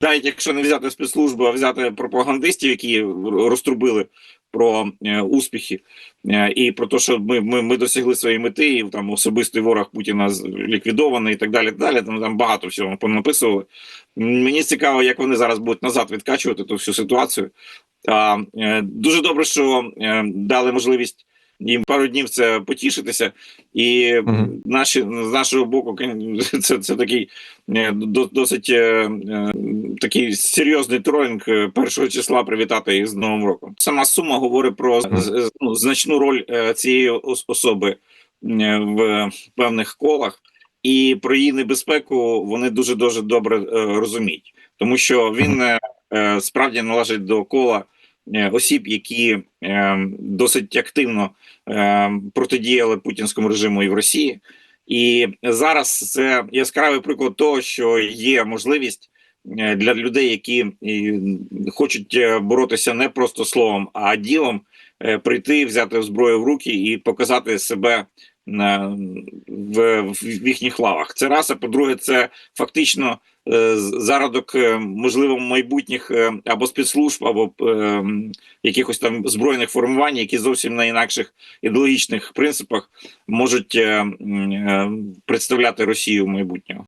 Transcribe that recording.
навіть якщо не взяти спецслужби, а взяти пропагандистів, які розтрубили про е, успіхи е, і про те, що ми, ми, ми досягли своєї мети, і там особистий ворог Путіна ліквідований і так далі. Далі там, там багато всього понаписували. Мені цікаво, як вони зараз будуть назад відкачувати ту всю ситуацію. А, е, дуже добре, що е, дали можливість їм пару днів це потішитися, і Мгм. наші з нашого боку це, це такий е, досить е, е, такий серйозний тролінг е, першого числа привітати їх з Новим роком. Сама сума говорить про ну, значну роль е, цієї особи е, в певних колах. І про її небезпеку вони дуже дуже добре розуміють, тому що він справді належить до кола осіб, які е, досить активно е, протидіяли путінському режиму і в Росії. І зараз це яскравий приклад того, що є можливість для людей, які хочуть е, боротися не просто словом, а ділом, е, прийти, взяти зброю в руки і показати себе в, їхніх лавах. Це раз, а по-друге, це фактично е, зародок е, можливо майбутніх е, або спецслужб, або е, якихось там збройних формувань, які зовсім на інакших ідеологічних принципах можуть е, е, представляти Росію в майбутнього.